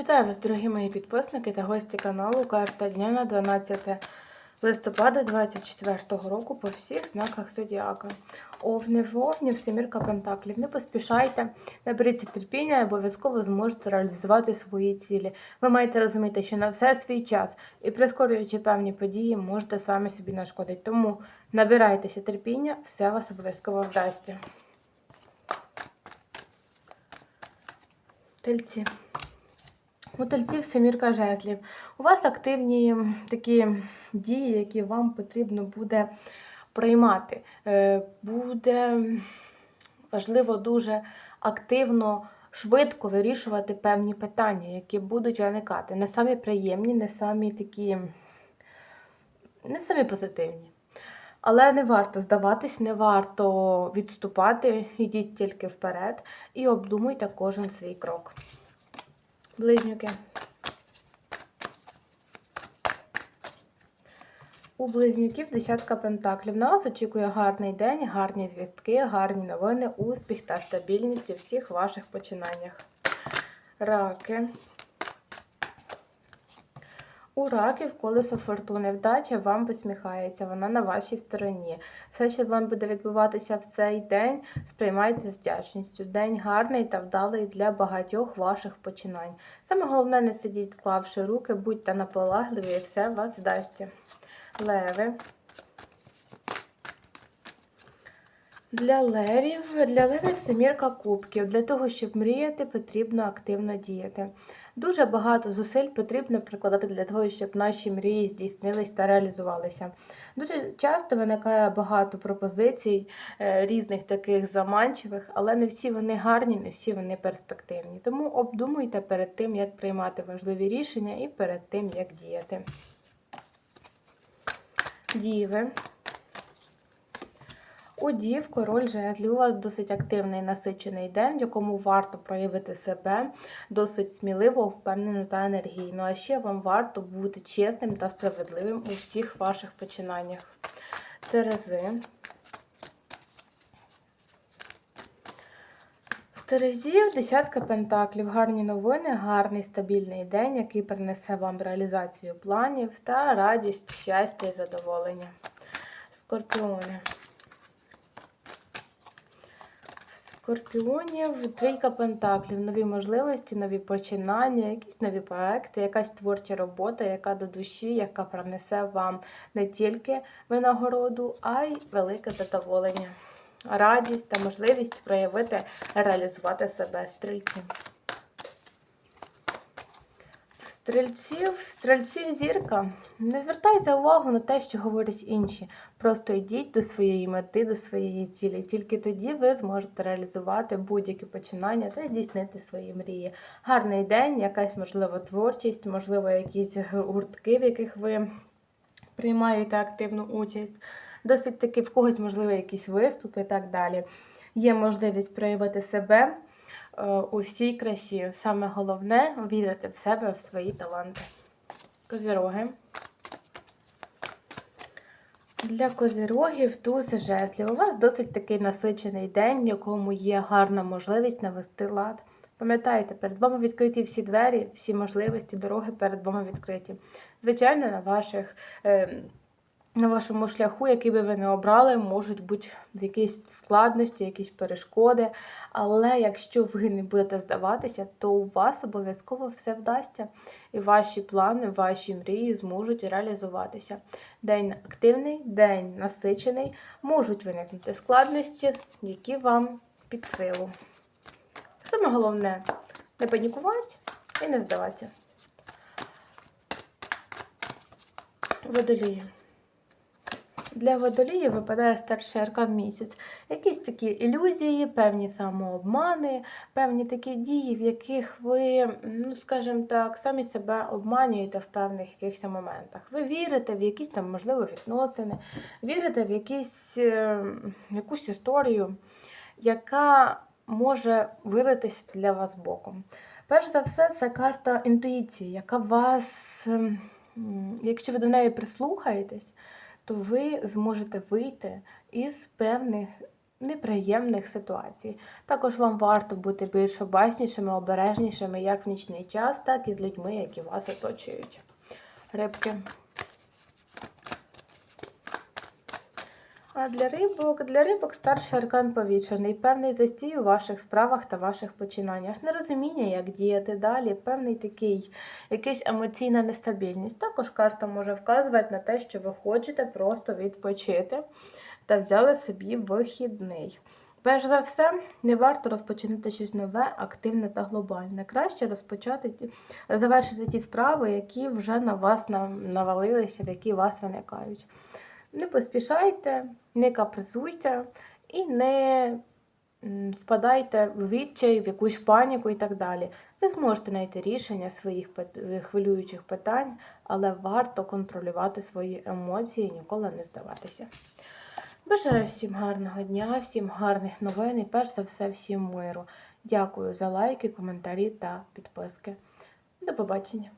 Вітаю вас, дорогі мої підписники та гості каналу. Карта дня на 12 листопада 24 року по всіх знаках Зодіака. Овни, вовні, всемірка Пентаклів. Не поспішайте, наберіться терпіння і обов'язково зможете реалізувати свої цілі. Ви маєте розуміти, що на все свій час і прискорюючи певні події, можете самі собі нашкодити. Тому набирайтеся терпіння, все вас обов'язково вдасться. Тельці. У тельців семірка жезлів. У вас активні такі дії, які вам потрібно буде приймати. Е, Буде важливо дуже активно, швидко вирішувати певні питання, які будуть виникати. Не самі приємні, не самі такі, не самі позитивні. Але не варто здаватись, не варто відступати, йдіть тільки вперед і обдумуйте кожен свій крок. Близнюки. У близнюків десятка пентаклів. На вас очікує гарний день, гарні звістки, гарні новини, успіх та стабільність у всіх ваших починаннях. Раки. У раків колесо фортуни. Вдача вам посміхається, вона на вашій стороні. Все, що вам буде відбуватися в цей день, сприймайте з вдячністю. День гарний та вдалий для багатьох ваших починань. Саме головне, не сидіть, склавши руки, будьте наполегливі, і все вас вдасться. Леви. Для левів, для левів семірка кубків. Для того, щоб мріяти, потрібно активно діяти. Дуже багато зусиль потрібно прикладати для того, щоб наші мрії здійснились та реалізувалися. Дуже часто виникає багато пропозицій е, різних таких заманчивих, але не всі вони гарні, не всі вони перспективні. Тому обдумуйте перед тим, як приймати важливі рішення, і перед тим, як діяти. Діви. У дів король жезлів. У вас досить активний насичений день, в якому варто проявити себе досить сміливо, впевнено та енергійно. А ще вам варто бути чесним та справедливим у всіх ваших починаннях. Терези. В Терезі десятка пентаклів. Гарні новини, гарний стабільний день, який принесе вам реалізацію планів та радість, щастя і задоволення. Скорпіони. Скорпіонів, трійка пентаклів, нові можливості, нові починання, якісь нові проекти, якась творча робота, яка до душі, яка принесе вам не тільки винагороду, а й велике задоволення, радість та можливість проявити, реалізувати себе стрільці. Стрільців, стрільців зірка. Не звертайте увагу на те, що говорять інші. Просто йдіть до своєї мети, до своєї цілі. Тільки тоді ви зможете реалізувати будь-які починання та здійснити свої мрії. Гарний день, якась можливо творчість, можливо, якісь гуртки, в яких ви приймаєте активну участь. Досить таки в когось, можливо, якісь виступи і так далі. Є можливість проявити себе. Е, у всій красі. Саме головне вірити в себе, в свої таланти. Козіроги. Для козірогів туз жезлів. У вас досить такий насичений день, в якому є гарна можливість навести лад. Пам'ятайте, перед вами відкриті всі двері, всі можливості, дороги перед вами відкриті. Звичайно, на ваших. Е, на вашому шляху, який би ви не обрали, можуть бути якісь складності, якісь перешкоди. Але якщо ви не будете здаватися, то у вас обов'язково все вдасться. І ваші плани, ваші мрії зможуть реалізуватися. День активний, день насичений, можуть виникнути складності, які вам під силу. Саме головне не панікувати і не здаватися. Водолії. Для водолії випадає старший аркан місяць. Якісь такі ілюзії, певні самообмани, певні такі дії, в яких ви, ну скажімо так, самі себе обманюєте в певних якихось моментах. Ви вірите в якісь там, можливо, відносини, вірите в якісь, е, якусь історію, яка може вилитись для вас боком. Перш за все, це карта інтуїції, яка вас, якщо ви до неї прислухаєтесь, то ви зможете вийти із певних неприємних ситуацій. Також вам варто бути більш обаснішими, обережнішими як в нічний час, так і з людьми, які вас оточують. Рибки. А для рибок, для рибок старший аркан повічений, певний застій у ваших справах та ваших починаннях, нерозуміння, як діяти далі, певний такий, якась емоційна нестабільність. Також карта може вказувати на те, що ви хочете просто відпочити та взяли собі вихідний. Перш за все, не варто розпочинати щось нове, активне та глобальне. Краще розпочати завершити ті справи, які вже на вас навалилися, в які вас виникають. Не поспішайте, не капризуйте і не впадайте в відчай, в якусь паніку і так далі. Ви зможете знайти рішення своїх хвилюючих питань, але варто контролювати свої емоції і ніколи не здаватися. Бажаю всім гарного дня, всім гарних новин і перш за все всім миру. Дякую за лайки, коментарі та підписки. До побачення!